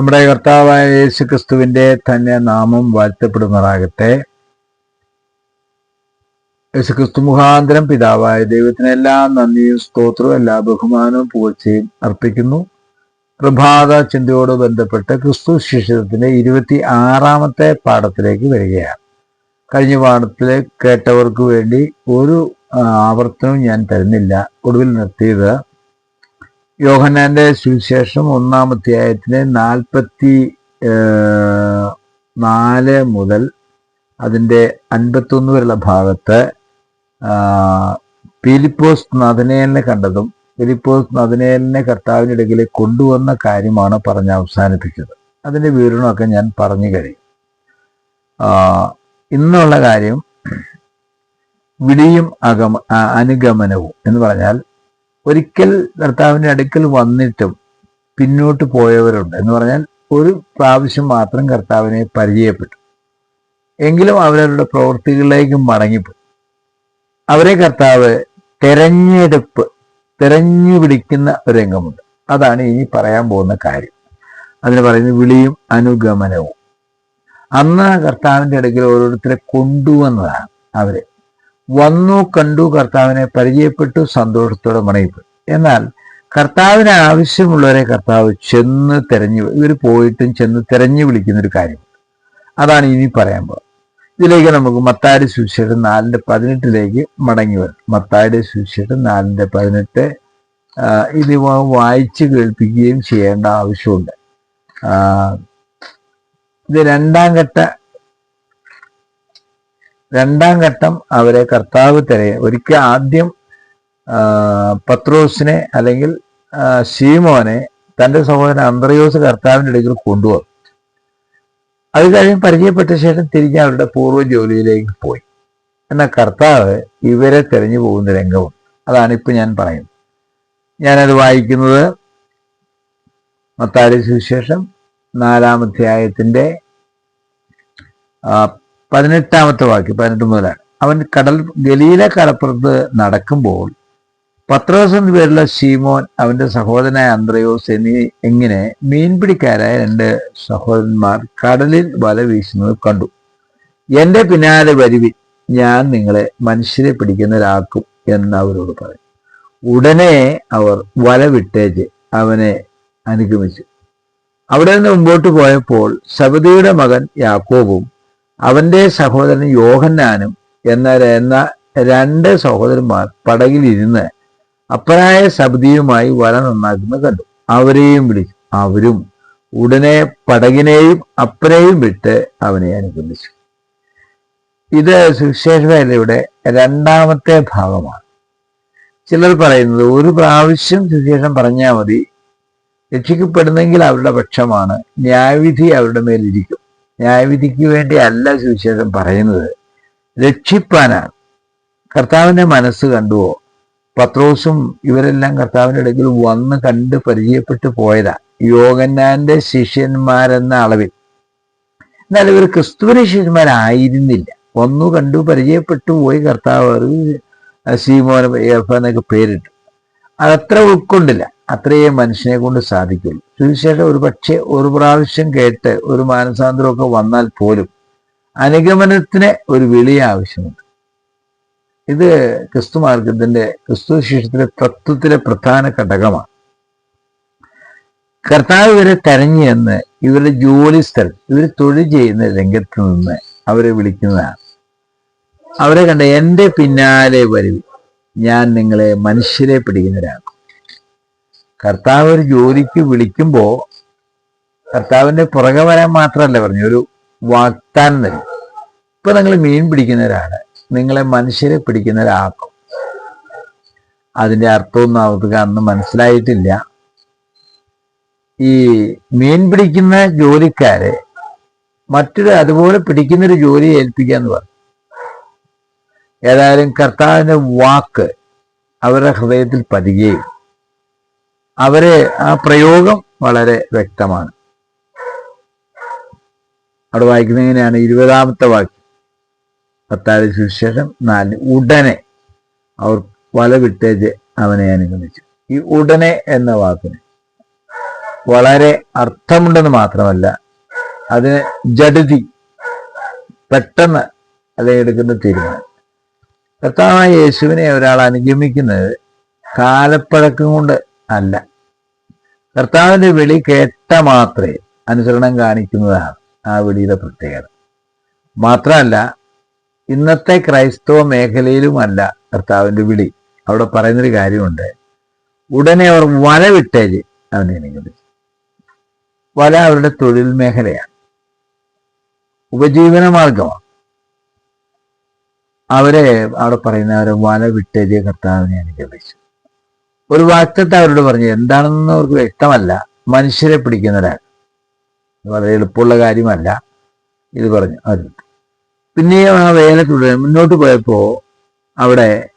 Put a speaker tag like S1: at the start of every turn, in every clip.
S1: നമ്മുടെ കർത്താവായ യേശു ക്രിസ്തുവിന്റെ തന്നെ നാമം വാഴ്ത്തപ്പെടുമാറാകട്ടെ. യേശു ക്രിസ്തു മുഖാന്തരം പിതാവായ ദൈവത്തിന് എല്ലാ നന്ദിയും സ്തോത്രവും എല്ലാ ബഹുമാനവും പുകഴ്ചയും അർപ്പിക്കുന്നു. പ്രഭാത ചിന്തയോട് ബന്ധപ്പെട്ട് ക്രിസ്തു ശിഷ്യത്തിന്റെ ഇരുപത്തി ആറാമത്തെ പാഠത്തിലേക്ക് വരികയാണ്. കഴിഞ്ഞ പാഠത്തിൽ കേട്ടവർക്ക് വേണ്ടി ഒരു ആവർത്തനവും ഞാൻ തരുന്നില്ല. ഒടുവിൽ നിർത്തിയത് യോഹന്നാന്റെ സുവിശേഷം ഒന്നാം അധ്യായത്തിലെ നാൽപ്പത്തി നാല് മുതൽ അതിന്റെ അൻപത്തൊന്ന് വരെയുള്ള ഭാഗത്ത് ഫിലിപ്പോസ് നദനേലിനെ കണ്ടതും ഫിലിപ്പോസ് നദനേലിനെ കർത്താവിന്റെ ഇടയിൽ കൊണ്ടുവന്ന കാര്യമാണ് പറഞ്ഞ് അവസാനിപ്പിച്ചത്. അതിന്റെ വിവരണമൊക്കെ ഞാൻ പറഞ്ഞു കഴിയും ഇന്നുള്ള കാര്യം വിളിയും അഗമ അനുഗമനവും എന്ന് പറഞ്ഞാൽ ഒരിക്കൽ കർത്താവിന്റെ അടുക്കൽ വന്നിട്ടും പിന്നോട്ട് പോയവരുണ്ട് എന്ന് പറഞ്ഞാൽ ഒരു പ്രാവശ്യം മാത്രം കർത്താവിനെ പരിചയപ്പെട്ടു. എങ്കിലും അവരവരുടെ പ്രവൃത്തികളിലേക്ക് മടങ്ങിപ്പോയി. അവരെ കർത്താവ് തെരഞ്ഞെടുപ്പ് തെരഞ്ഞു പിടിക്കുന്ന ഒരു രംഗമുണ്ട്. അതാണ് ഇനി പറയാൻ പോകുന്ന കാര്യം. അതിന് പറയുന്നത് വിളിയും അനുഗമനവും. അന്ന് കർത്താവിന്റെ അടുക്കൽ ഓരോരുത്തരെ കൊണ്ടുവന്നതാണ് അവരെ. വന്നു കണ്ടു കർത്താവിനെ പരിചയപ്പെട്ടു സന്തോഷത്തോടെ മടങ്ങിപ്പോയി. എന്നാൽ കർത്താവിന് ആവശ്യമുള്ളവരെ കർത്താവ് ചെന്ന് തെരഞ്ഞു ഇവർ പോയിട്ടും ചെന്ന് തെരഞ്ഞു വിളിക്കുന്ന ഒരു കാര്യം. അതാണ് ഇനി പറയാൻ പോകുന്നത്. ഇതിലേക്ക് നമുക്ക് മത്താടി സുവിശേഷം നാലിന്റെ പതിനെട്ടിലേക്ക് മടങ്ങി വരും. മത്താടി സുവിശേഷം നാലിന്റെ പതിനെട്ട് ഇത് വായിച്ച് കേൾപ്പിക്കുകയും ചെയ്യേണ്ട ആവശ്യമുണ്ട്. ഇത് രണ്ടാം ഘട്ട രണ്ടാം ഘട്ടം അവരെ കർത്താവ് തിരയെ. ഒരിക്കൽ ആദ്യം പത്രോസിനെ അല്ലെങ്കിൽ ശീമോനെ തന്റെ സഹോദരൻ അന്ത്രയോസ് കർത്താവിന്റെ ഇടയ്ക്ക് കൊണ്ടുവന്നു അത് കഴിഞ്ഞ് പരിചയപ്പെട്ട ശേഷം തിരിഞ്ഞ് അവരുടെ പൂർവ ജോലിയിലേക്ക് പോയി. എന്നാൽ കർത്താവ് ഇവരെ തെരഞ്ഞു പോകുന്ന രംഗവും അതാണ് ഇപ്പൊ ഞാൻ പറയുന്നത്. ഞാനത് വായിക്കുന്നത് മത്താരി സുവിശേഷം നാലാം അധ്യായത്തിന്റെ ആ, പതിനെട്ടാമത്തെ വാക്യം പതിനെട്ട് മുതലാണ്. അവൻ കടൽ ഗലീല കടപ്പുറത്ത് നടക്കുമ്പോൾ പത്രോസ് എന്ന പേരുള്ള ഷീമോൻ അവന്റെ സഹോദരനായ അന്ത്രയോസ് എന്നീ എങ്ങനെ മീൻപിടിക്കാരായ രണ്ട് സഹോദരന്മാർ കടലിൽ വല വീശുന്നത് കണ്ടു. എന്റെ പിന്നാലെ വരുവി ഞാൻ നിങ്ങളെ മനുഷ്യരെ പിടിക്കുന്നവരാക്കും എന്ന് അവരോട് പറയും ഉടനെ അവർ വല വിട്ടേച്ച് അവനെ അനുഗമിച്ചു. അവിടെ നിന്ന് മുമ്പോട്ട് പോയപ്പോൾ സബദിയുടെ മകൻ യാക്കോബും അവന്റെ സഹോദരൻ യോഹന്നാനും എന്ന എന്ന രണ്ട് സഹോദരന്മാർ പടകിലിരുന്ന് അപ്പനായ സബദിയുമായി വല നന്നാക്കുന്നത് കണ്ടു. അവരെയും വിളിച്ചു. അവരും ഉടനെ പടകിനെയും അപ്പനെയും വിട്ട് അവനെ അനുഗമിച്ചു. ഇത് സുവിശേഷവേലയുടെ രണ്ടാമത്തെ ഭാഗമാണ്. ചിലർ പറയുന്നത് ഒരു പ്രാവശ്യം സുവിശേഷം പറഞ്ഞാൽ മതി രക്ഷിക്കപ്പെടുന്നെങ്കിൽ അവരുടെ പക്ഷമാണ് ന്യായവിധി അവരുടെ മേലിരിക്കും. ന്യായവിധിക്ക് വേണ്ടി അല്ല സുവിശേഷം പറയുന്നത്. രക്ഷിപ്പാനാണ് കർത്താവിന്റെ മനസ്സ് കണ്ടുവോ? പത്രോസും ഇവരെല്ലാം കർത്താവിന്റെ ഇടയ്ക്കിൽ വന്ന് കണ്ട് പരിചയപ്പെട്ടു പോയതാ. യോഗന്നാന്റെ ശിഷ്യന്മാരെന്ന അളവിൽ. എന്നാൽ ഇവർ ക്രിസ്തുവിന്റെ ശിഷ്യന്മാരായിരുന്നില്ല. വന്നു കണ്ടു പരിചയപ്പെട്ടു പോയി കർത്താവ് സീമോന എന്നൊക്കെ പേരിട്ടു. അതത്ര ഉൾക്കൊണ്ടില്ല. അത്രയേ മനുഷ്യനെ കൊണ്ട് സാധിക്കുള്ളൂ സുവിശേഷം ഒരു പക്ഷേ ഒരു പ്രാവശ്യം കേട്ട് ഒരു മാനസാന്തരമൊക്കെ വന്നാൽ പോലും അനുഗമനത്തിന് ഒരു വിളി ആവശ്യമുണ്ട്. ഇത് ക്രിസ്തു മാർഗത്തിന്റെ ക്രിസ്തു ശിഷ്യത്തിലെ തത്വത്തിലെ പ്രധാന ഘടകമാണ്. കർത്താവ് ഇവരെ തെരഞ്ഞു എന്ന് ഇവരുടെ ജോലി സ്ഥലം ഇവർ തൊഴിൽ ചെയ്യുന്ന രംഗത്ത് നിന്ന് അവരെ വിളിക്കുന്നതാണ്. അവരെ കണ്ട എന്റെ പിന്നാലെ വരും ഞാൻ നിങ്ങളെ മനുഷ്യരെ പിടിക്കുന്നവരാണ് കർത്താവ് ഒരു ജോലിക്ക് വിളിക്കുമ്പോ കർത്താവിന്റെ പുറകെ വരാൻ മാത്രമല്ല പറഞ്ഞു ഒരു വാഗ്ദാനം തരും. ഇപ്പൊ നിങ്ങൾ മീൻ പിടിക്കുന്നവരാണ്. നിങ്ങളെ മനുഷ്യരെ പിടിക്കുന്നവരാക്കും. അതിന്റെ അർത്ഥമൊന്നും അവർക്ക് അന്ന് മനസ്സിലായിട്ടില്ല. ഈ മീൻ പിടിക്കുന്ന ജോലിക്കാരെ മറ്റൊരു അതുപോലെ പിടിക്കുന്നൊരു ജോലി ഏൽപ്പിക്കുക എന്ന് പറഞ്ഞു. ഏതായാലും കർത്താവിന്റെ വാക്ക് അവരുടെ ഹൃദയത്തിൽ പതിയുകയും അവരെ ആ പ്രയോഗം വളരെ വ്യക്തമാണ്. അവിടെ വായിക്കുന്നത് ഇരുപതാമത്തെ വാക്യം. പത്താഴ് സുവിശേഷം നാലിന് ഉടനെ അവർ വല വിട്ടേച്ച് അവനെ അനുഗമിച്ചു. ഈ ഉടനെ എന്ന വാക്കിന് വളരെ അർത്ഥമുണ്ടെന്ന് മാത്രമല്ല അതിന് ജഡതി പെട്ടെന്ന് അല്ലെങ്കിൽ എടുക്കുന്ന തീരുമാനം. കർത്താവായ യേശുവിനെ ഒരാൾ അനുഗമിക്കുന്നത് കാലപ്പഴക്കം കൊണ്ട് അല്ല. കർത്താവിന്റെ വിളി കേട്ട മാത്രമേ അനുസരണം കാണിക്കുന്നതാണ് ആ വിളിയുടെ പ്രത്യേകത. മാത്രമല്ല ഇന്നത്തെ ക്രൈസ്തവ മേഖലയിലുമല്ല കർത്താവിന്റെ വിളി. അവിടെ പറയുന്നൊരു കാര്യമുണ്ട്. ഉടനെ അവർ വല വിട്ടേജ് അവനെ അനുഗമിച്ചു വല അവരുടെ തൊഴിൽ മേഖലയാണ്. ഉപജീവന മാർഗമാണ്. അവരെ അവിടെ പറയുന്നവരെ വല വിട്ടേജ് കർത്താവിനെ അനുഗമിച്ചു ഒരു വാക്തത്തെ അവരോട് പറഞ്ഞു എന്താണെന്ന് അവർക്ക് വ്യക്തമല്ല. മനുഷ്യരെ പിടിക്കുന്നവരാണ് വളരെ എളുപ്പമുള്ള കാര്യമല്ല. ഇത് പറഞ്ഞു. അവർ പിന്നെയും ആ വേല തുടരും. മുന്നോട്ട് പോയപ്പോ അവിടെ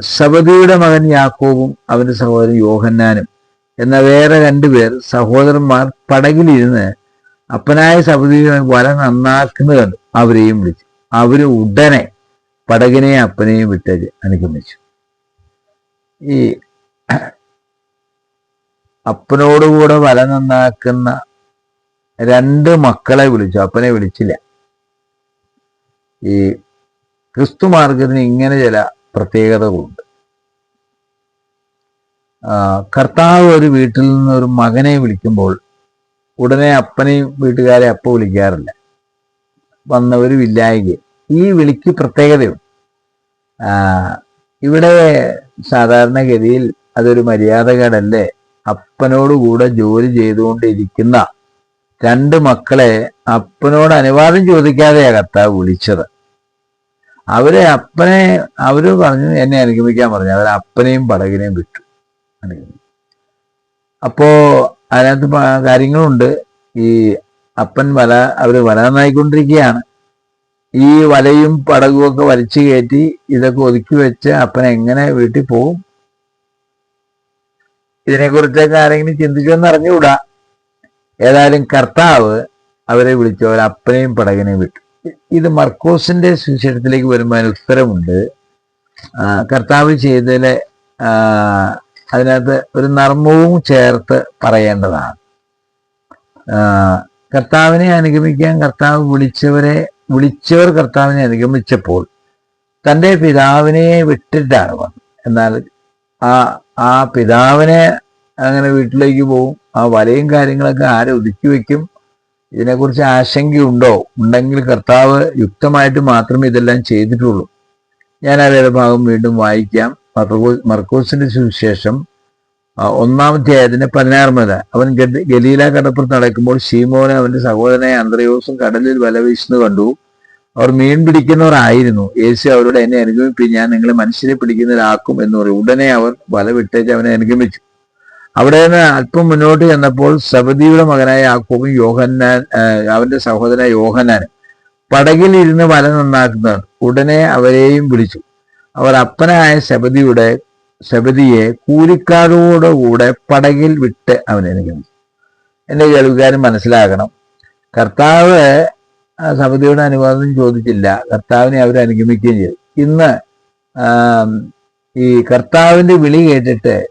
S1: സബദിയുടെ മകൻ യാക്കോബും അവന്റെ സഹോദരൻ യോഹന്നാനും എന്ന വേറെ രണ്ടുപേർ സഹോദരന്മാർ പടകിലിരുന്ന് അപ്പനായ സബദിയുടെ വല നന്നാക്കുന്നത് കണ്ടു. അവരെയും വിളിച്ചു. അവർ ഉടനെ പടകിനെയും അപ്പനെയും വിട്ടേച്ച് അനുഗമിച്ചു. ഈ അപ്പനോടുകൂടെ വല നന്നാക്കുന്ന രണ്ട് മക്കളെ വിളിച്ചു. അപ്പനെ വിളിച്ചില്ല. ഈ ക്രിസ്തു മാർഗത്തിന് ഇങ്ങനെ ചില പ്രത്യേകതകളുണ്ട്. കർത്താവ് ഒരു വീട്ടിൽ നിന്ന് ഒരു മകനെ വിളിക്കുമ്പോൾ ഉടനെ അപ്പനെയും വീട്ടുകാരെ അപ്പ വിളിക്കാറില്ല. വന്നവരും വില്ലായിക ഈ വിളിക്ക് പ്രത്യേകതയുണ്ട്. ഇവിടെ സാധാരണഗതിയിൽ അതൊരു മര്യാദകേടല്ലേ? അപ്പനോടുകൂടെ ജോലി ചെയ്തുകൊണ്ടിരിക്കുന്ന രണ്ട് മക്കളെ അപ്പനോട് അനുവാദം ചോദിക്കാതെയാ കർത്താവ് വിളിച്ചത്. അവരെ അപ്പനെ അവർ പറഞ്ഞു എന്നെ അനുഗമിക്കാൻ പറഞ്ഞു. അവർ അപ്പനെയും പടകിനെയും വിട്ടു. അപ്പോ അതിനകത്ത് കാര്യങ്ങളുണ്ട്. ഈ അപ്പൻ വല അവർ വല ഈ വലയും പടകും ഒക്കെ വലിച്ചു കയറ്റി ഇതൊക്കെ ഒതുക്കി വെച്ച് അപ്പൻ എങ്ങനെ വീട്ടിൽ പോകും ഇതിനെക്കുറിച്ചൊക്കെ ആരെങ്കിലും ചിന്തിച്ചോന്ന് അറിഞ്ഞുകൂടാ. ഏതായാലും കർത്താവ് അവരെ വിളിച്ചു അവർ അപ്പനെയും പടകിനെയും വിട്ടു. ഇത് മർക്കോസിന്റെ സുവിശേഷത്തിലേക്ക് വരുമ്പോൾ അതിന് ഉത്തരമുണ്ട്. കർത്താവ് ചെയ്തതിലെ അതിനകത്ത് ഒരു നർമ്മവും ചേർത്ത് പറയേണ്ടതാണ്. കർത്താവിനെ അനുഗമിക്കാൻ കർത്താവ് വിളിച്ചവരെ വിളിച്ചവർ കർത്താവിനെ അനുഗമിച്ചപ്പോൾ തന്റെ പിതാവിനെ വിട്ടിട്ടാണ് വന്നത്. എന്നാൽ ആ ആ പിതാവിനെ അങ്ങനെ വീട്ടിലേക്ക് പോവും. ആ വലയും കാര്യങ്ങളൊക്കെ ആരെ ഒതുക്കി വെക്കും ഇതിനെക്കുറിച്ച് ആശങ്കയുണ്ടോ? ഉണ്ടെങ്കിൽ കർത്താവ് യുക്തമായിട്ട് മാത്രമേ ഇതെല്ലാം ചെയ്തിട്ടുള്ളൂ. ഞാൻ ആ ഭാഗം വീണ്ടും വായിക്കാം. മർക്കോസിന്റെ സുവിശേഷം ഒന്നാമത്തെ അതിന്റെ പതിനാറുമത്. അവൻ ഗലീല കടപ്പുറത്ത് നടക്കുമ്പോൾ ഷീമോനെ അവന്റെ സഹോദരനെ അന്ത്രയോസും കടലിൽ വല വീശുന്നു കണ്ടു. അവർ മീൻ പിടിക്കുന്നവരായിരുന്നു. യേശു അവരോട് എന്നെ അനുഗമിപ്പി ഞാൻ നിങ്ങളെ മനുഷ്യരെ പിടിക്കുന്നവരാക്കും എന്ന് പറയും ഉടനെ അവർ വല വിട്ടേച്ച് അവനെ അനുഗമിച്ചു. അവിടെ നിന്ന് അല്പം മുന്നോട്ട് ചെന്നപ്പോൾ സബദിയുടെ മകനായ യാക്കോബും യോഹന്നാൻ അവന്റെ സഹോദരൻ യോഹന്നാൻ പടകിൽ ഇരുന്ന് വല നന്നാക്കുന്നതാണ് ഉടനെ അവരെയും വിളിച്ചു അവർ അപ്പനായ സബദിയുടെ സബദിയെ കൂലിക്കാരോടുകൂടെ പടകിൽ വിട്ട് അവനെ അനുഗമിച്ചു. എന്റെ കേൾവിക്കാരും മനസ്സിലാക്കണം കർത്താവ് സബദിയുടെ അനുവാദം ചോദിച്ചില്ല. കർത്താവിനെ അവർ അനുഗമിക്കുകയും ചെയ്തു. ഇന്ന് ഈ കർത്താവിന്റെ വിളി കേട്ടിട്ട്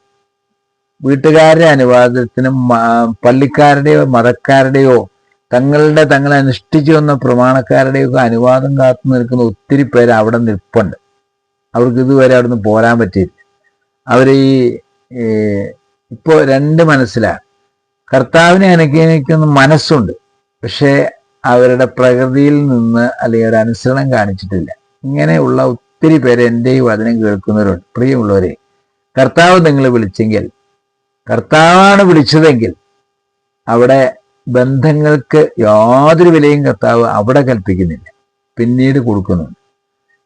S1: വീട്ടുകാരുടെ അനുവാദത്തിനും പള്ളിക്കാരുടെയോ മതക്കാരുടെയോ തങ്ങളുടെ തങ്ങളെ അനുഷ്ഠിച്ചു വന്ന പ്രമാണക്കാരുടെയൊക്കെ അനുവാദം കാത്തു നിൽക്കുന്ന ഒത്തിരി പേര് അവിടെ നിൽപ്പുണ്ട്. അവർക്ക് ഇതുവരെ അവിടുന്ന് പോരാൻ പറ്റിയില്ല. അവർ ഈ ഇപ്പോൾ രണ്ട് മനസ്സിലാണ്. കർത്താവിനെ അനുഗമിക്കുന്ന മനസ്സുണ്ട്. പക്ഷേ അവരുടെ പ്രകൃതിയിൽ നിന്ന് അല്ലെങ്കിൽ ഒരു അനുസരണം കാണിച്ചിട്ടില്ല. ഇങ്ങനെയുള്ള ഒത്തിരി പേര് എന്റെ ഈ വചനം കേൾക്കുന്നവരുണ്ട്. പ്രിയമുള്ളവരെ കർത്താവ് നിങ്ങൾ വിളിച്ചെങ്കിൽ കർത്താവാണ് വിളിച്ചതെങ്കിൽ അവിടെ ബന്ധങ്ങൾക്ക് യാതൊരു വിലയും കർത്താവ് അവിടെ കൽപ്പിക്കുന്നില്ല. പിന്നീട് കൊടുക്കുന്നുണ്ട്.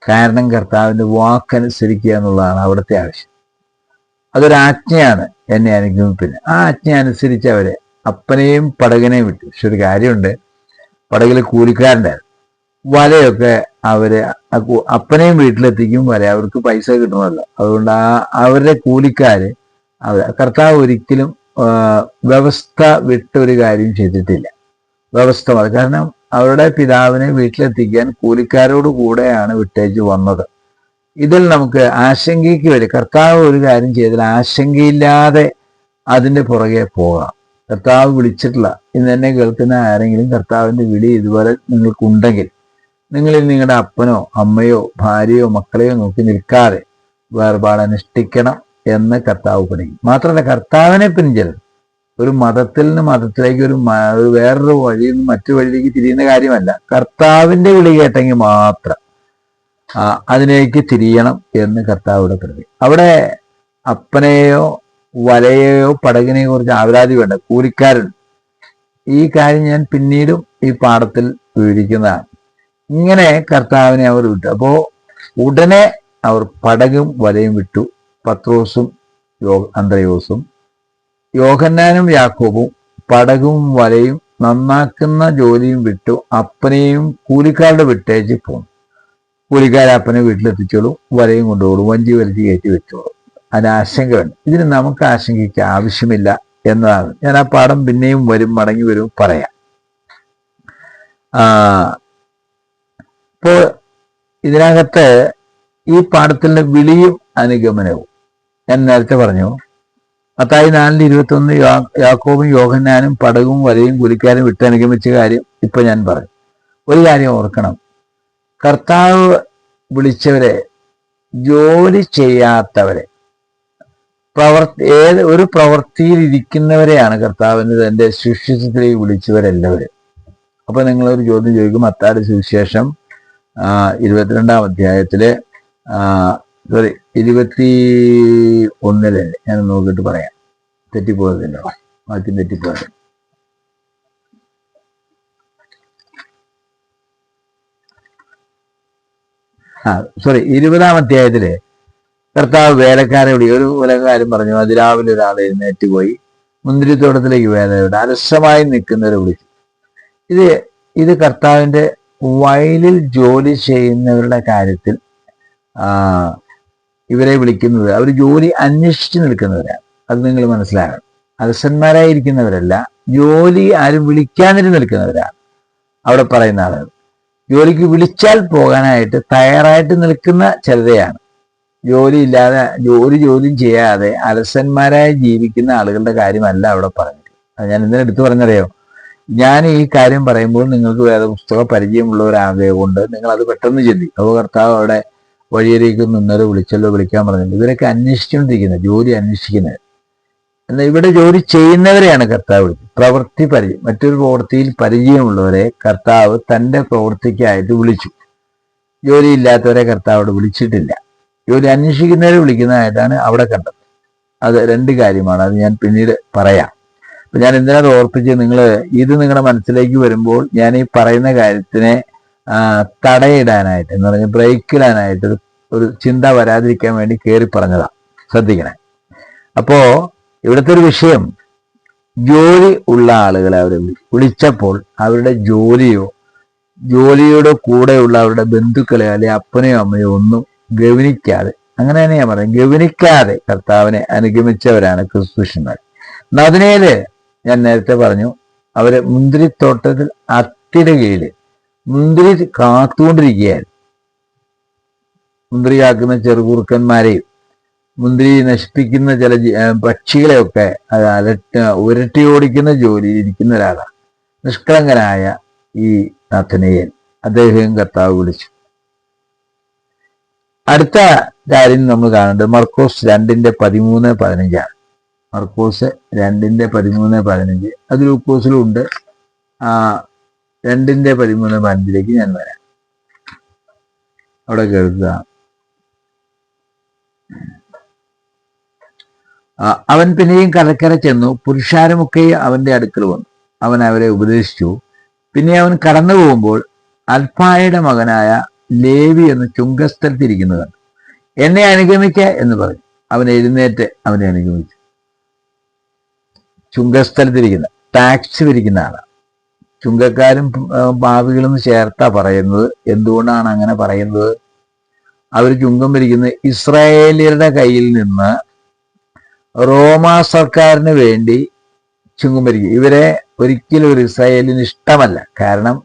S1: കാരണം കർത്താവിന്റെ വാക്കനുസരിക്കുക എന്നുള്ളതാണ് അവിടുത്തെ ആവശ്യം. അതൊരാജ്ഞയാണ് എന്നെ അനുഗമിപ്പിന് ആ ആജ്ഞ അനുസരിച്ച് അവരെ അപ്പനെയും പടകനെയും വിട്ടു. പക്ഷെ ഒരു കാര്യമുണ്ട്. പടകിൽ കൂലിക്കാരന്റെ വലയൊക്കെ അവരെ അപ്പനെയും വീട്ടിലെത്തിക്കും വരെ അവർക്ക് പൈസ കിട്ടണമല്ലോ. അതുകൊണ്ട് ആ അവരുടെ കൂലിക്കാര് കർത്താവ് ഒരിക്കലും വ്യവസ്ഥ വിട്ടൊരു കാര്യം ചെയ്തിട്ടില്ല. വ്യവസ്ഥ കാരണം അവരുടെ പിതാവിനെ വീട്ടിലെത്തിക്കാൻ കൂലിക്കാരോട് കൂടെയാണ് വിട്ടേച്ച് വന്നത്. ഇതിൽ നമുക്ക് ആശങ്കയ്ക്ക് വരും. കർത്താവ് ഒരു കാര്യം ചെയ്താൽ ആശങ്കയില്ലാതെ അതിന്റെ പുറകെ പോകാം. കർത്താവ് വിളിച്ചിട്ടില്ല. ഇന്ന് എന്നെ കേൾക്കുന്ന ആരെങ്കിലും കർത്താവിന്റെ വിളി ഇതുപോലെ നിങ്ങൾക്കുണ്ടെങ്കിൽ നിങ്ങളിൽ നിങ്ങളുടെ അപ്പനോ അമ്മയോ ഭാര്യയോ മക്കളെയോ നോക്കി നിൽക്കാതെ വേർപാട് അനുഷ്ഠിക്കണം എന്ന് കർത്താവ് പഠിക്കും. മാത്രമല്ല കർത്താവിനെ പിൻചെല്ലണം ഒരു മതത്തിൽ നിന്ന് മതത്തിലേക്ക് ഒരു വേറൊരു വഴിയിൽ നിന്ന് മറ്റു വഴിയിലേക്ക് തിരിയുന്ന കാര്യമല്ല. കർത്താവിന്റെ വിളി കേട്ടെങ്കിൽ മാത്രം അതിലേക്ക് തിരിയണം എന്ന് കർത്താവിടെ പ്രതി അവിടെ അപ്പനെയോ വലയെയോ പടകിനെയോ കുറിച്ച് ആവലാതി വേണ്ട കൂലിക്കാരൻ. ഈ കാര്യം ഞാൻ പിന്നീടും ഈ പാഠത്തിൽ വിവരിക്കുന്നതാണ്. ഇങ്ങനെ കർത്താവിനെ അവർ വിട്ടു. അപ്പോ ഉടനെ അവർ പടകും വലയും വിട്ടു. പത്രോസും യോ അന്ത്രയോസും. യോഹന്നാനും യാക്കോബും പടകും വലയും നന്നാക്കുന്ന ജോലിയും വിട്ടു. അപ്പനെയും കൂലിക്കാരുടെ വിട്ടേച്ച് പോന്നു. കൂലിക്കാരെ അപ്പനെ വീട്ടിലെത്തിച്ചോളും വലയും കൊണ്ടുപോകും. വഞ്ചി വലിച്ച് കയറ്റി വെച്ചോളും. അതിന് ആശങ്കയുണ്ട്. ഇതിന് നമുക്ക് ആശങ്കയ്ക്ക് ആവശ്യമില്ല എന്നതാണ്. ഞാൻ ആ പാഠം പിന്നെയും വരും മടങ്ങി വരും പറയാം. ഇപ്പോ ഇതിനകത്ത് ഈ പാഠത്തിന്റെ വിളിയും അനുഗമനവും ഞാൻ നേരത്തെ പറഞ്ഞു. അത്തായി നാലിൽ ഇരുപത്തൊന്ന് യാക്കോബും യോഹന്നാനും പടകും വലയും കുലിക്കാരും വിട്ട് അനുഗമിച്ച കാര്യം ഇപ്പൊ ഞാൻ പറഞ്ഞു. ഒരു കാര്യം ഓർക്കണം. കർത്താവ് വിളിച്ചവരെ ജോലി ചെയ്യാത്തവരെ പ്രവർത്തി ഏത് ഒരു പ്രവൃത്തിയിൽ ഇരിക്കുന്നവരെയാണ് കർത്താവിന് തന്റെ ശിഷ്യത്തിലേക്ക് വിളിച്ചവരെല്ലാവരും. അപ്പൊ നിങ്ങളൊരു ചോദ്യം ചോദിക്കും. മത്താട് സുവിശേഷം ഇരുപത്തിരണ്ടാം അധ്യായത്തിലെ സോറി ഇരുപത്തി ഒന്നിലല്ലേ ഞാൻ നോക്കിയിട്ട് പറയാം. തെറ്റിപ്പോയതില്ല. മാറ്റി തെറ്റിപ്പോയത് ആ സോറി ഇരുപതാം അധ്യായത്തിൽ കർത്താവ് വേലക്കാരെ വിളി. ഒരു വേലക്കാരൻ പറഞ്ഞു. അതിരാവിലെ ഒരാൾ എഴുന്നേറ്റ് പോയി മുന്തിരിത്തോട്ടത്തിലേക്ക് വേലയുടെ അലസമായി നിൽക്കുന്നവരെ വിളിച്ചു. ഇത് ഇത് കർത്താവിന്റെ വയലിൽ ജോലി ചെയ്യുന്നവരുടെ കാര്യത്തിൽ ഇവരെ വിളിക്കുന്നത്. അവർ ജോലി അന്വേഷിച്ച് നിൽക്കുന്നവരാണ്. അത് നിങ്ങൾ മനസ്സിലാക്കണം. അലസന്മാരായിരിക്കുന്നവരല്ല ജോലി ആരും വിളിക്കാതിരുന്ന് നിൽക്കുന്നവരാണ്. അവിടെ പറയുന്ന ആളുകൾ ജോലിക്ക് വിളിച്ചാൽ പോകാനായിട്ട് തയ്യാറായിട്ട് നിൽക്കുന്ന ചിലരെയാണ്. ജോലി ഇല്ലാതെ ജോലി ജോലിയും ചെയ്യാതെ അലസന്മാരായി ജീവിക്കുന്ന ആളുകളുടെ കാര്യമല്ല അവിടെ പറഞ്ഞത് അത് ഞാൻ ഇന്നലെ എടുത്തു പറഞ്ഞറിയോ ഞാൻ ഈ കാര്യം പറയുമ്പോൾ നിങ്ങൾക്ക് വേദപുസ്തക കൊണ്ട് നിങ്ങൾ അത് പെട്ടെന്ന് ചെല്ലി അപ്പോൾ കർത്താവ് അവിടെ വഴിയിലേക്ക് നിന്നവരെ വിളിച്ചല്ലോ വിളിക്കാൻ പറഞ്ഞിട്ടുണ്ട്. ഇവരൊക്കെ അന്വേഷിച്ചുകൊണ്ടിരിക്കുന്നത് ജോലി അന്വേഷിക്കുന്നത്. എന്നാൽ ഇവിടെ ജോലി ചെയ്യുന്നവരെയാണ് കർത്താവ് വിളിച്ചത് പ്രവൃത്തി പരിചയം മറ്റൊരു പ്രവൃത്തിയിൽ പരിചയമുള്ളവരെ കർത്താവ് തന്റെ പ്രവൃത്തിക്കായിട്ട് വിളിച്ചു. ജോലിയില്ലാത്തവരെ കർത്താവ് വിളിച്ചിട്ടില്ല. ജോലി അന്വേഷിക്കുന്നവരെ വിളിക്കുന്നതായിട്ടാണ് അവിടെ കണ്ടത്. അത് രണ്ട് കാര്യമാണ്. അത് ഞാൻ പിന്നീട് പറയാം. അപ്പൊ ഞാൻ എന്തിനാണ് ഓർപ്പിച്ച് നിങ്ങൾ ഇത് നിങ്ങളുടെ മനസ്സിലേക്ക് വരുമ്പോൾ ഞാൻ ഈ പറയുന്ന കാര്യത്തിനെ തടയിടാനായിട്ട് എന്ന് പറഞ്ഞാൽ ബ്രേക്ക് ഇടാനായിട്ട് ഒരു- ചിന്ത വരാതിരിക്കാൻ വേണ്ടി കയറി പറഞ്ഞതാ. ശ്രദ്ധിക്കണേ. അപ്പോ ഇവിടുത്തെ ഒരു വിഷയം ജോലി ഉള്ള ആളുകളെ വിളി- വിളിച്ചപ്പോൾ അവരുടെ ജോലിയോ ജോലിയുടെ കൂടെയുള്ള അവരുടെ ബന്ധുക്കളെ അല്ലെ അപ്പനെയോ അമ്മയോ ഒന്നും ഗവനിക്കാതെ അങ്ങനെ തന്നെ ഞാൻ പറയാം. ഗവനിക്കാതെ കർത്താവിനെ അനുഗമിച്ചവരാണ് ക്രിസ്തുഷ്യന്മാർ നദിനയിൽ ഞാൻ നേരത്തെ പറഞ്ഞു അവർ മുന്തിരിത്തോട്ടത്തിൽ അത്തിരകയിൽ മുന്തിരി കാത്തുകൊണ്ടിരിക്കുകയായിരുന്നു. മുന്തിരി കാക്കുന്ന ചെറുകുറുക്കന്മാരെയും മുന്തിരി നശിപ്പിക്കുന്ന ചില പക്ഷികളെയൊക്കെ അത് ഉരട്ടി ഓടിക്കുന്ന ജോലിയിൽ ഇരിക്കുന്ന ഒരാളാണ്. നിഷ്കളങ്കനായ ഈ നഥനയൻ. അദ്ദേഹം കർത്താവ് വിളിച്ചു. അടുത്ത കാര്യം നമ്മൾ കാണേണ്ടത് മർക്കോസ് രണ്ടിന്റെ പതിമൂന്ന് പതിനഞ്ചാണ് മർക്കോസ് രണ്ടിന്റെ പതിമൂന്ന് പതിനഞ്ച്. അത് ലൂക്കോസിലും ഉണ്ട്. ആ രണ്ടിന്റെ പതിമൂന്ന് പതിനഞ്ചിലേക്ക് ഞാൻ വരാം. അവിടെ കേൾക്കുക. അവൻ പിന്നെയും കരക്കര ചെന്നു. പുരുഷാരമൊക്കെ അവന്റെ അടുക്കൽ വന്നു. അവൻ അവരെ ഉപദേശിച്ചു. പിന്നെ അവൻ കടന്നു പോകുമ്പോൾ അൽഫായുടെ മകനായ ലേവി എന്ന് ചുങ്കസ്ഥലത്തിരിക്കുന്നത് കണ്ടു. എന്നെ അനുഗമിക്ക എന്ന് പറഞ്ഞു. അവൻ എഴുന്നേറ്റ് അവനെ അനുഗമിച്ചു. ചുങ്കസ്ഥലത്തിരിക്കുന്ന ടാക്സ് വിരിക്കുന്ന ആളാണ് ചുങ്കക്കാരും ഭാവികളും ചേർത്താ പറയുന്നത്. എന്തുകൊണ്ടാണ് അങ്ങനെ പറയുന്നത്? അവർ ചുങ്കം പിരിക്കുന്നത് ഇസ്രായേലിയരുടെ കയ്യിൽ നിന്ന് റോമ സർക്കാരിന് വേണ്ടി ചുങ്കം വരിക ഇവരെ ഒരിക്കലും ഒരു ഇസ്രായേലിന് ഇഷ്ടമല്ല. കാരണം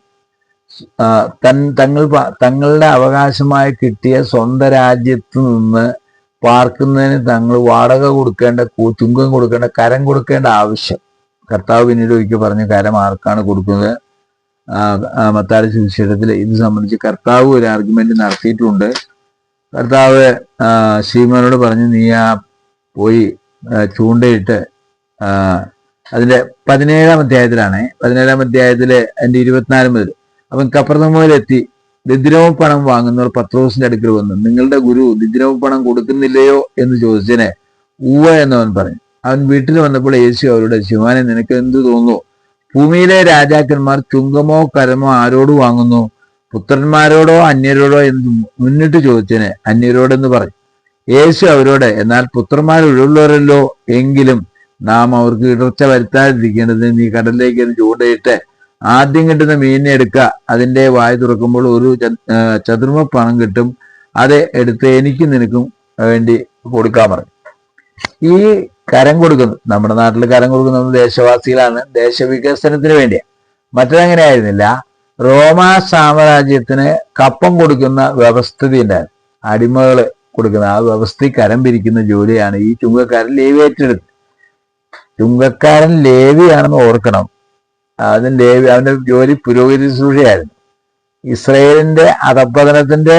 S1: തൻ തങ്ങൾ തങ്ങളുടെ അവകാശമായി കിട്ടിയ സ്വന്തം രാജ്യത്ത് നിന്ന് പാർക്കുന്നതിന് തങ്ങൾ വാടക കൊടുക്കേണ്ട തുങ്കം കൊടുക്കേണ്ട കരം കൊടുക്കേണ്ട ആവശ്യം. കർത്താവ് പിന്നീട് ഒരിക്കൽ പറഞ്ഞു കരം ആർക്കാണ് കൊടുക്കുന്നത്? മത്താര സുവിശേഷത്തിൽ ഇത് സംബന്ധിച്ച് കർത്താവ് ഒരു ആർഗ്യുമെന്റ് നടത്തിയിട്ടുണ്ട്. കർത്താവ് ശ്രീമാനോട് പറഞ്ഞു നീ ആ പോയി ചൂണ്ടയിട്ട് അതിന്റെ പതിനേഴാം അധ്യായത്തിലാണ്. പതിനേഴാം അധ്യായത്തിലെ അതിന്റെ ഇരുപത്തിനാല് മുതൽ അവൻ കപ്പർന്നമോയിലെത്തി ദിദ്രവും പണം വാങ്ങുന്നവർ പത്രോസിന്റെ അടുക്കൽ വന്നു. നിങ്ങളുടെ ഗുരു ദിദ്രവും പണം കൊടുക്കുന്നില്ലയോ എന്ന് ചോദിച്ചതിനെ ഉവ എന്നവൻ പറഞ്ഞു. അവൻ വീട്ടിൽ വന്നപ്പോൾ യേശു അവരുടെ ശിവാനെ നിനക്ക് എന്തു തോന്നുന്നു? ഭൂമിയിലെ രാജാക്കന്മാർ ചുങ്കമോ കരമോ ആരോട് വാങ്ങുന്നു? പുത്രന്മാരോടോ അന്യരോടോ എന്ന് മുന്നിട്ട് ചോദിച്ചതിന് അന്യരോടെന്ന് പറഞ്ഞു. യേശു അവരോട് എന്നാൽ പുത്രന്മാർ ഒഴിവുള്ളവരല്ലോ എങ്കിലും നാം അവർക്ക് ഇടർച്ച വരുത്താതിരിക്കേണ്ടതിന് നീ കടലിലേക്ക് ചൂണ്ടയിട്ട് ആദ്യം കിട്ടുന്ന മീനിനെ എടുക്കുക. അതിന്റെ വായ തുറക്കുമ്പോൾ ഒരു ചതുർമ പണം കിട്ടും. അത് എടുത്ത് എനിക്കും നിനക്കും വേണ്ടി കൊടുക്കാൻ പറഞ്ഞു. ഈ കരം കൊടുക്കുന്നു. നമ്മുടെ നാട്ടിൽ കരം കൊടുക്കുന്നത് ദേശവാസികളാണ്. ദേശവികസനത്തിന് വേണ്ടിയാണ് മറ്റതങ്ങനെ ആയിരുന്നില്ല. റോമാ സാമ്രാജ്യത്തിന് കപ്പം കൊടുക്കുന്ന വ്യവസ്ഥിതി ഉണ്ടായിരുന്നു. അടിമകൾ കൊടുക്കുന്ന ആ വ്യവസ്ഥ കരം പിരിക്കുന്ന ജോലിയാണ് ഈ ചുങ്കക്കാരൻ ലേവി ഏറ്റെടുത്തത് ചുങ്കക്കാരൻ ലേവിയാണെന്ന് ഓർക്കണം. അതിന് ലേവി അവന്റെ ജോലി പുരോഗതി ശുശ്രൂഷയായിരുന്നു ഇസ്രയേലിന്റെ അധപ്പതനത്തിന്റെ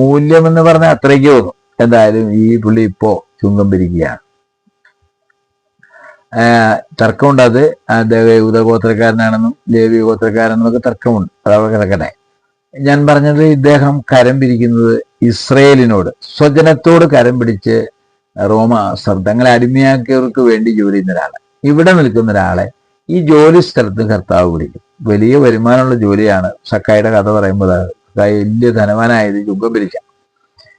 S1: മൂല്യം എന്ന് പറഞ്ഞാൽ അത്രയ്ക്ക് തോന്നും എന്തായാലും ഈ പുള്ളി ഇപ്പോ ചുങ്കം പിരിക്കുകയാണ്. തർക്കമുണ്ട് അത്. ഉദഗോത്രക്കാരനാണെന്നും ഗോത്രക്കാരനാണെന്നും ലേവി ഗോത്രക്കാരനെന്നൊക്കെ തർക്കമുണ്ട്. അതവിടെ കിടക്കട്ടെ ഞാൻ പറഞ്ഞത് ഇദ്ദേഹം കരം പിരിക്കുന്നത് ഇസ്രയേലിനോട്. സ്വജനത്തോട് കരം പിടിച്ച് റോമ തങ്ങളെ അടിമയാക്കിയവർക്ക് വേണ്ടി ജോലി ചെയ്യുന്ന ഒരാളെ. ഇവിടെ നിൽക്കുന്ന ഒരാളെ ഈ ജോലി സ്ഥലത്ത് കർത്താവ് വിളിക്കും വലിയ വരുമാനമുള്ള ജോലിയാണ്. സക്കായിയുടെ കഥ പറയുമ്പോൾ സക്കായി വലിയ ധനവാനായത് ചുങ്കം പിരിച്ച.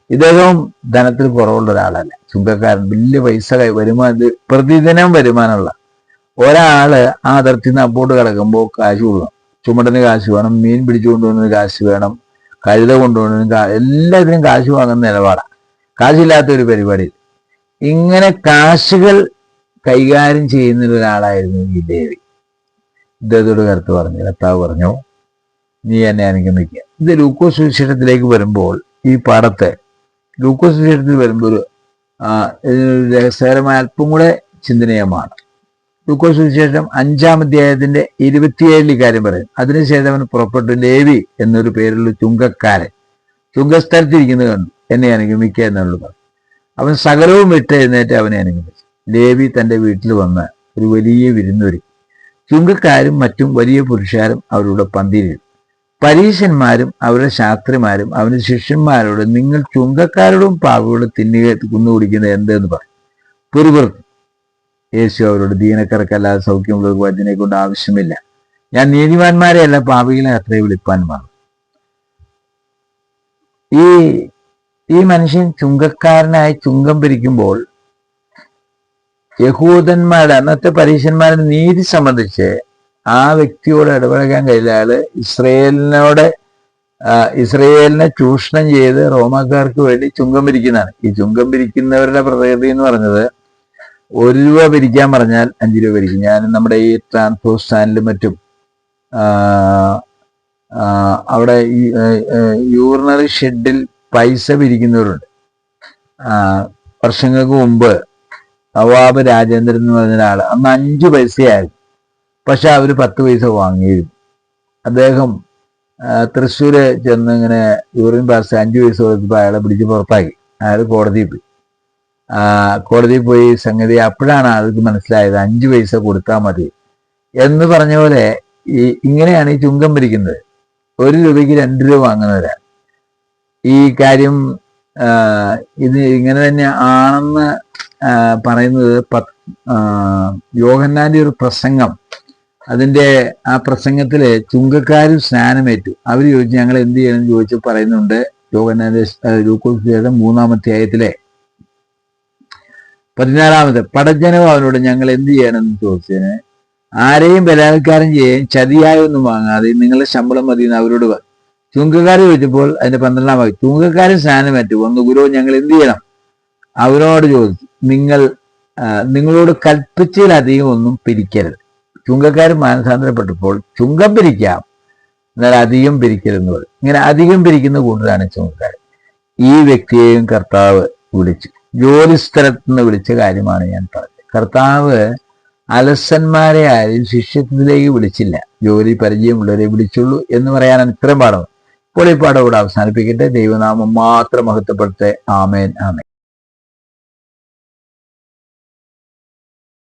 S1: ഇദ്ദേഹം ധനത്തിൽ കുറവുള്ള ഒരാളല്ല. ചുങ്കക്കാരൻ വലിയ പൈസ വരുമാനം പ്രതിദിനം വരുമാനമുള്ള. ഒരാൾ ആ അതിർത്തി നിന്ന് അപ്പോട്ട് കിടക്കുമ്പോൾ കാശ് കൊടുക്കണം. ചുമടന് കാശ് വേണം മീൻ പിടിച്ചു കൊണ്ടുവന്നതിന് കാശ് വേണം കഴുത കൊണ്ടുവന്നതിന് എല്ലാത്തിനും കാശ് വാങ്ങുന്ന നിലപാടാണ് കാശില്ലാത്ത ഒരു പരിപാടി. ഇങ്ങനെ കാശുകൾ കൈകാര്യം ചെയ്യുന്ന ഒരാളായിരുന്നു ഈ ദേവി. ഇദ്ദേഹത്തോട് കരുത്ത് പറഞ്ഞു കർത്താവ് പറഞ്ഞു നീ എന്നെ അനുഗമിക്കുക. ഇത് ലൂക്കോസ് സുവിശേഷത്തിലേക്ക് വരുമ്പോൾ ഈ പാഠത്തെ ലൂക്കോസ് സുവിശേഷത്തിൽ വരുമ്പോൾ ഒരു ഇതിനൊരു രഹസ്യകരമായ അല്പം കൂടെ ചിന്തനീയമാണ്. ലൂക്കോസ് സുവിശേഷം അഞ്ചാം അധ്യായത്തിന്റെ ഇരുപത്തിയേഴിൽ കാര്യം പറയും അതിനുശേഷം അവൻ പുറപ്പെട്ടു ലേവി എന്നൊരു പേരുള്ള ചുങ്കക്കാരൻ ചുങ്കസ്ഥലത്തിരിക്കുന്നത് കണ്ടു എന്നെ അനുഗമിക്കുക എന്നുള്ളത് അവൻ സകലവും വിട്ട് എഴുന്നേറ്റ് അവനെ അനുഗമിച്ചു. ലേവി തന്റെ വീട്ടിൽ വന്ന് ഒരു വലിയ വിരുന്നൊരു ചുങ്കക്കാരും മറ്റും വലിയ പുരുഷാരും അവരുടെ പന്തിയിൽ പരീശന്മാരും അവരുടെ ശാസ്ത്രിമാരും അവന്റെ ശിഷ്യന്മാരോട് നിങ്ങൾ ചുങ്കക്കാരോടും പാവികളോട് തിന്നുക കുന്നുകുടിക്കുന്നത് എന്തെന്ന് പറഞ്ഞു പുറപുറത്ത് യേശു അവരോട് ദീനക്കർക്കല്ലാതെ സൗഖ്യമുള്ളവർക്ക് വചനെ കൊണ്ട് ആവശ്യമില്ല. ഞാൻ നീതിമാന്മാരെ അല്ല പാപികളെ അത്രേ വിളിപ്പാൻ വന്നു ഈ ഈ മനുഷ്യൻ ചുങ്കക്കാരനായി ചുങ്കം പിരിക്കുമ്പോൾ യഹൂദന്മാരുടെ അന്നത്തെ പരീക്ഷന്മാരുടെ നീതി സംബന്ധിച്ച് ആ വ്യക്തിയോട് ഇടപഴകാൻ കഴിയില്ല. ഇസ്രയേലിനോട് ഇസ്രയേലിനെ ചൂഷണം ചെയ്ത് റോമാക്കാർക്ക് വേണ്ടി ചുങ്കം പിരിക്കുന്നതാണ്. ഈ ചുങ്കം പിരിക്കുന്നവരുടെ പ്രത്യേകത എന്ന് പറഞ്ഞത് ഒരു രൂപ പിരിക്കാൻ പറഞ്ഞാൽ അഞ്ച് രൂപ പിരിക്കും. ഞാൻ നമ്മുടെ ഈ ട്രാൻസ്പോർട്ട് സ്റ്റാൻഡിലും മറ്റും അവിടെ യൂറിനറി ഷെഡിൽ പൈസ പിരിക്കുന്നവരുണ്ട്. വർഷങ്ങൾക്ക് മുമ്പ് നവാബ് രാജേന്ദ്രൻ എന്ന് പറഞ്ഞ ഒരാൾ അന്ന് അഞ്ചു പൈസയായിരുന്നു. പക്ഷെ അവർ പത്ത് പൈസ വാങ്ങിയിരുന്നു. അദ്ദേഹം തൃശ്ശൂര് ചെന്ന് ഇങ്ങനെ യൂറിൻ പാസ് അഞ്ചു പൈസ കൊടുത്തപ്പോൾ അയാളെ പിടിച്ച് പുറത്താക്കി. അയാൾ കോടതിയിൽ പോയി. കോടതിയിൽ പോയി സംഗതി അപ്പോഴാണ് ആൾക്ക് മനസ്സിലായത് അഞ്ചു പൈസ കൊടുത്താൽ മതി. എന്ന് പറഞ്ഞ പോലെ ഈ ഇങ്ങനെയാണ് ഈ ചുങ്കം പിരിക്കുന്നത്. ഒരു രൂപയ്ക്ക് രണ്ട് രൂപ വാങ്ങുന്നവരാണ് ഈ കാര്യം ഇത് ഇങ്ങനെ തന്നെ ആണെന്ന് പറയുന്നത് യോഹന്നാന്റെ ഒരു പ്രസംഗം. അതിന്റെ ആ പ്രസംഗത്തിലെ ചുങ്കക്കാരും സ്നാനമേറ്റു. അവർ ചോദിച്ചു ഞങ്ങൾ എന്ത് ചെയ്യണമെന്ന് ചോദിച്ചു പറയുന്നുണ്ട് യോഹന്നാന്റെ ലൂക്കോസിയുടെ മൂന്നാമത്തെ അധ്യായത്തിലെ. പതിനാലാമത് പടജനവും അവനോട് ഞങ്ങൾ എന്ത് ചെയ്യണമെന്ന് ചോദിച്ചതിന് ആരെയും ബലാത്കാരം ചെയ്യുകയും ചതിയായൊന്നും വാങ്ങാതെ നിങ്ങളുടെ ശമ്പളം മതി എന്ന് അവരോട് ചുങ്കക്കാർ ചോദിച്ചപ്പോൾ അതിന്റെ പന്ത്രണ്ടാം ഭാഗം ചുങ്കക്കാരൻ സ്നാനമേറ്റു ഒന്ന് ഗുരു ഞങ്ങൾ എന്ത് ചെയ്യണം? അവരോട് ചോദിച്ചു നിങ്ങൾ നിങ്ങളോട് കൽപ്പിച്ചതിലധികം ഒന്നും പിരിക്കരുത്. ചുങ്കക്കാരൻ മാനസാന്തരപ്പെട്ടപ്പോൾ ചുങ്കം പിരിക്കാം എന്നാൽ അധികം പിരിക്കരുതെന്ന് പറയും ഇങ്ങനെ അധികം പിരിക്കുന്ന കൂടുതലാണ് ചുങ്കക്കാരൻ ഈ വ്യക്തിയെയും കർത്താവ് വിളിച്ചു. ജോലിസ്ഥലത്ത് നിന്ന് വിളിച്ച കാര്യമാണ് ഞാൻ പറഞ്ഞത്. കർത്താവ് അലസന്മാരെ ആരും ശിഷ്യത്വത്തിലേക്ക് വിളിച്ചില്ല. ജോലി പരിചയമുള്ളവരെ വിളിച്ചുള്ളൂ എന്ന് പറയാനാണ് ഇത്രയും പാഠം. ഇപ്പോൾ ഈ പാഠം ഇവിടെ അവസാനിപ്പിക്കട്ടെ. ദൈവനാമം മാത്രം മഹത്വപ്പെടുത്തെ ആമേൻ ആമേൻ.